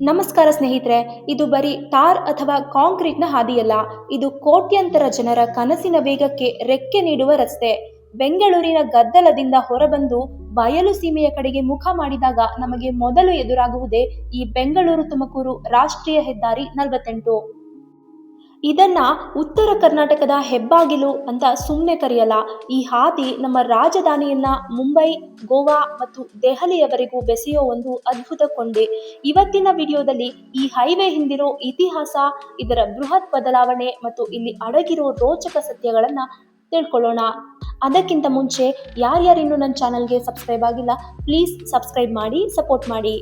ನಮಸ್ಕಾರ ಸ್ನೇಹಿತರೆ, ಇದು ಬರೀ ಟಾರ್ ಅಥವಾ ಕಾಂಕ್ರೀಟ್ನ ಹಾದಿಯಲ್ಲ. ಇದು ಕೋಟ್ಯಂತರ ಜನರ ಕನಸಿನ ವೇಗಕ್ಕೆ ರೆಕ್ಕೆ ನೀಡುವ ರಸ್ತೆ. ಬೆಂಗಳೂರಿನ ಗದ್ದಲದಿಂದ ಹೊರಬಂದು ಬಯಲು ಸೀಮೆಯ ಕಡೆಗೆ ಮುಖ ಮಾಡಿದಾಗ ನಮಗೆ ಮೊದಲು ಎದುರಾಗುವುದೇ ಈ ಬೆಂಗಳೂರು ತುಮಕೂರು ರಾಷ್ಟ್ರೀಯ ಹೆದ್ದಾರಿ ನಲವತ್ತೆಂಟು. ಇದನ್ನ ಉತ್ತರ ಕರ್ನಾಟಕದ ಹೆಬ್ಬಾಗಿಲು ಅಂತ ಸುಮ್ಮನೆ ಕರೆಯಲ್ಲ. ಈ ಹಾದಿ ನಮ್ಮ ರಾಜಧಾನಿಯನ್ನ ಮುಂಬೈ, ಗೋವಾ ಮತ್ತು ದೆಹಲಿಯವರೆಗೂ ಬೆಸೆಯೋ ಒಂದು ಅದ್ಭುತ ಕೊಂಡೆ ಇವತ್ತಿನ ವಿಡಿಯೋದಲ್ಲಿ ಈ ಹೈವೇ ಹಿಂದಿರೋ ಇತಿಹಾಸ, ಇದರ ಬೃಹತ್ ಬದಲಾವಣೆ ಮತ್ತು ಇಲ್ಲಿ ಅಡಗಿರೋ ರೋಚಕ ಸತ್ಯಗಳನ್ನ ತಿಳ್ಕೊಳ್ಳೋಣ. ಅದಕ್ಕಿಂತ ಮುಂಚೆ ಯಾರ್ಯಾರಿನ್ನೂ ನನ್ನ ಚಾನಲ್ಗೆ ಸಬ್ಸ್ಕ್ರೈಬ್ ಆಗಿಲ್ಲ, ಪ್ಲೀಸ್ ಸಬ್ಸ್ಕ್ರೈಬ್ ಮಾಡಿ, ಸಪೋರ್ಟ್ ಮಾಡಿ.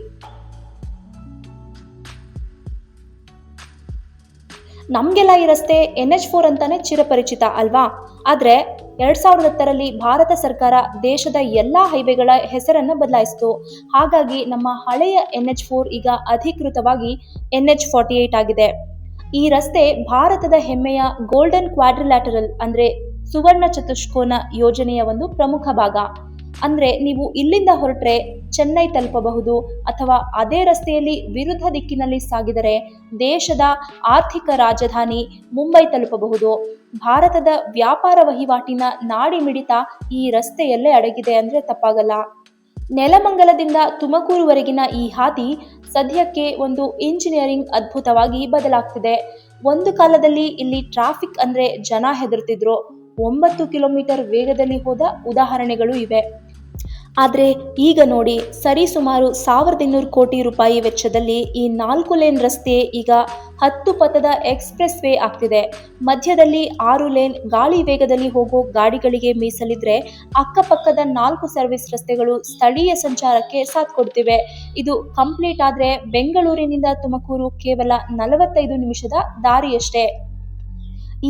ನಮಗೆಲ್ಲ ಈ ರಸ್ತೆ ಎನ್ ಎಚ್ ಫೋರ್ ಅಂತಾನೆ ಚಿರಪರಿಚಿತ ಅಲ್ವಾ? ಆದರೆ ಎರಡ್ ಸಾವಿರದ ಹತ್ತರಲ್ಲಿ ಭಾರತ ಸರ್ಕಾರ ದೇಶದ ಎಲ್ಲ ಹೈವೇಗಳ ಹೆಸರನ್ನು ಬದಲಾಯಿಸಿತು. ಹಾಗಾಗಿ ನಮ್ಮ ಹಳೆಯ ಎನ್ ಎಚ್ ಫೋರ್ ಈಗ ಅಧಿಕೃತವಾಗಿ ಎನ್ ಎಚ್ ಫಾರ್ಟಿ ಏಟ್ ಆಗಿದೆ. ಈ ರಸ್ತೆ ಭಾರತದ ಹೆಮ್ಮೆಯ ಗೋಲ್ಡನ್ ಕ್ವಾಡ್ರಿಲ್ಯಾಟರಲ್ ಅಂದ್ರೆ ಸುವರ್ಣ ಚತುಷ್ಕೋನ ಯೋಜನೆಯ ಒಂದು ಪ್ರಮುಖ ಭಾಗ. ಅಂದ್ರೆ ನೀವು ಇಲ್ಲಿಂದ ಹೊರಟ್ರೆ ಚೆನ್ನೈ ತಲುಪಬಹುದು ಅಥವಾ ಅದೇ ರಸ್ತೆಯಲ್ಲಿ ವಿರುದ್ಧ ದಿಕ್ಕಿನಲ್ಲಿ ಸಾಗಿದರೆ ದೇಶದ ಆರ್ಥಿಕ ರಾಜಧಾನಿ ಮುಂಬೈ ತಲುಪಬಹುದು. ಭಾರತದ ವ್ಯಾಪಾರ ವಹಿವಾಟಿನ ನಾಡಿ ಮಿಡಿತ ಈ ರಸ್ತೆಯಲ್ಲೇ ಅಡಗಿದೆ ಅಂದ್ರೆ ತಪ್ಪಾಗಲ್ಲ. ನೆಲಮಂಗಲದಿಂದ ತುಮಕೂರುವರೆಗಿನ ಈ ಹಾದಿ ಸದ್ಯಕ್ಕೆ ಒಂದು ಇಂಜಿನಿಯರಿಂಗ್ ಅದ್ಭುತವಾಗಿ ಬದಲಾಗ್ತಿದೆ. ಒಂದು ಕಾಲದಲ್ಲಿ ಇಲ್ಲಿ ಟ್ರಾಫಿಕ್ ಅಂದ್ರೆ ಜನ ಹೆದರ್ತಿದ್ರು. ಒಂಬತ್ತು ಕಿಲೋಮೀಟರ್ ವೇಗದಲ್ಲಿ ಹೋದ ಉದಾಹರಣೆಗಳು ಇವೆ. ಆದರೆ ಈಗ ನೋಡಿ ಸರಿಸುಮಾರು ಸಾವಿರದ ಇನ್ನೂರು ಕೋಟಿ ರೂಪಾಯಿ ವೆಚ್ಚದಲ್ಲಿ ಈ ನಾಲ್ಕು ಲೇನ್ ರಸ್ತೆ ಈಗ ಹತ್ತು ಪಥದ ಎಕ್ಸ್ಪ್ರೆಸ್ ವೇ ಆಗ್ತಿದೆ. ಮಧ್ಯದಲ್ಲಿ ಆರು ಲೇನ್ ಗಾಳಿ ವೇಗದಲ್ಲಿ ಹೋಗೋ ಗಾಡಿಗಳಿಗೆ ಮೀಸಲಿದ್ರೆ ಅಕ್ಕಪಕ್ಕದ ನಾಲ್ಕು ಸರ್ವಿಸ್ ರಸ್ತೆಗಳು ಸ್ಥಳೀಯ ಸಂಚಾರಕ್ಕೆ ಸಾಥ್ ಕೊಡ್ತಿವೆ. ಇದು ಕಂಪ್ಲೀಟ್ ಆದರೆ ಬೆಂಗಳೂರಿನಿಂದ ತುಮಕೂರು ಕೇವಲ ನಲವತ್ತೈದು ನಿಮಿಷದ ದಾರಿಯಷ್ಟೇ.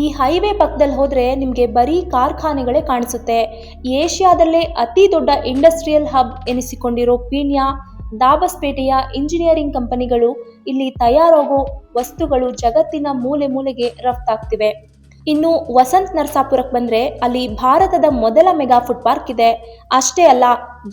ಈ ಹೈವೇ ಪಕ್ಕದಲ್ಲಿ ಹೋದರೆ ನಿಮಗೆ ಬರೀ ಕಾರ್ಖಾನೆಗಳೇ ಕಾಣಿಸುತ್ತೆ. ಏಷ್ಯಾದಲ್ಲೇ ಅತಿ ದೊಡ್ಡ ಇಂಡಸ್ಟ್ರಿಯಲ್ ಹಬ್ ಎನಿಸಿಕೊಂಡಿರೋ ಪೀಣ್ಯ, ದಾಬಸ್ಪೇಟೆಯ ಇಂಜಿನಿಯರಿಂಗ್ ಕಂಪನಿಗಳು ಇಲ್ಲಿ ತಯಾರಾಗೋ ವಸ್ತುಗಳು ಜಗತ್ತಿನ ಮೂಲೆ ಮೂಲೆಗೆ ರಫ್ತಾಗ್ತಿವೆ. ಇನ್ನು ವಸಂತ್ ನರಸಾಪುರಕ್ಕೆ ಬಂದರೆ ಅಲ್ಲಿ ಭಾರತದ ಮೊದಲ ಮೆಗಾ ಫುಡ್ ಪಾರ್ಕ್ ಇದೆ. ಅಷ್ಟೇ ಅಲ್ಲ,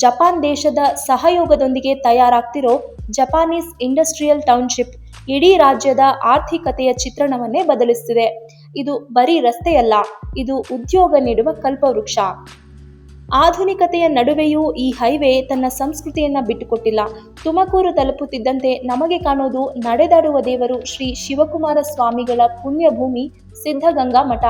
ಜಪಾನ್ ದೇಶದ ಸಹಯೋಗದೊಂದಿಗೆ ತಯಾರಾಗ್ತಿರೋ ಜಪಾನೀಸ್ ಇಂಡಸ್ಟ್ರಿಯಲ್ ಟೌನ್ಶಿಪ್ ಇಡೀ ರಾಜ್ಯದ ಆರ್ಥಿಕತೆಯ ಚಿತ್ರಣವನ್ನೇ ಬದಲಿಸ್ತಿದೆ. ಇದು ಬರೀ ರಸ್ತೆಯಲ್ಲ, ಇದು ಉದ್ಯೋಗ ನೀಡುವ ಕಲ್ಪವೃಕ್ಷ. ಆಧುನಿಕತೆಯ ನಡುವೆಯೂ ಈ ಹೈವೇ ತನ್ನ ಸಂಸ್ಕೃತಿಯನ್ನ ಬಿಟ್ಟುಕೊಟ್ಟಿಲ್ಲ. ತುಮಕೂರು ತಲುಪುತ್ತಿದ್ದಂತೆ ನಮಗೆ ಕಾಣೋದು ನಡೆದಾಡುವ ದೇವರು ಶ್ರೀ ಶಿವಕುಮಾರ ಸ್ವಾಮಿಗಳ ಪುಣ್ಯಭೂಮಿ ಸಿದ್ಧಗಂಗಾ ಮಠ.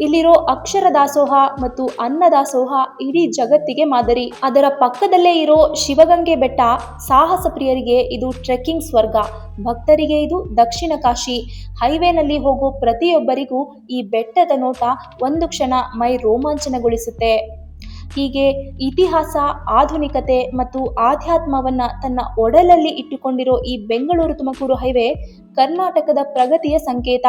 ಇಲ್ಲಿರೋ ಅಕ್ಷರ ದಾಸೋಹ ಮತ್ತು ಅನ್ನ ದಾಸೋಹ ಇಡೀ ಜಗತ್ತಿಗೆ ಮಾದರಿ. ಅದರ ಪಕ್ಕದಲ್ಲೇ ಇರೋ ಶಿವಗಂಗೆ ಬೆಟ್ಟ ಸಾಹಸ ಪ್ರಿಯರಿಗೆ ಇದು ಟ್ರೆಕ್ಕಿಂಗ್ ಸ್ವರ್ಗ. ಭಕ್ತರಿಗೆ ಇದು ದಕ್ಷಿಣ ಕಾಶಿ. ಹೈವೇನಲ್ಲಿ ಹೋಗೋ ಪ್ರತಿಯೊಬ್ಬರಿಗೂ ಈ ಬೆಟ್ಟದ ನೋಟ ಒಂದು ಕ್ಷಣ ಮೈ ರೋಮಾಂಚನಗೊಳಿಸುತ್ತೆ. ಹೀಗೆ ಇತಿಹಾಸ, ಆಧುನಿಕತೆ ಮತ್ತು ಆಧ್ಯಾತ್ಮವನ್ನು ತನ್ನ ಒಡಲಲ್ಲಿ ಇಟ್ಟುಕೊಂಡಿರೋ ಈ ಬೆಂಗಳೂರು ತುಮಕೂರು ಹೈವೇ ಕರ್ನಾಟಕದ ಪ್ರಗತಿಯ ಸಂಕೇತ.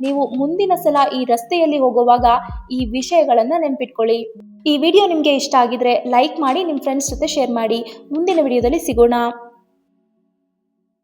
ನೀವು ಮುಂದಿನ ಸಲ ಈ ರಸ್ತೆಯಲ್ಲಿ ಹೋಗುವಾಗ ಈ ವಿಷಯಗಳನ್ನು ನೆನ್ಪಿಟ್ಕೊಳ್ಳಿ. ಈ ವಿಡಿಯೋ ನಿಮಗೆ ಇಷ್ಟ ಆಗಿದ್ರೆ ಲೈಕ್ ಮಾಡಿ ನಿಮ್ಮ ಫ್ರೆಂಡ್ಸ್ ಜೊತೆ ಶೇರ್ ಮಾಡಿ. ಮುಂದಿನ ವಿಡಿಯೋದಲ್ಲಿ ಸಿಗೋಣ.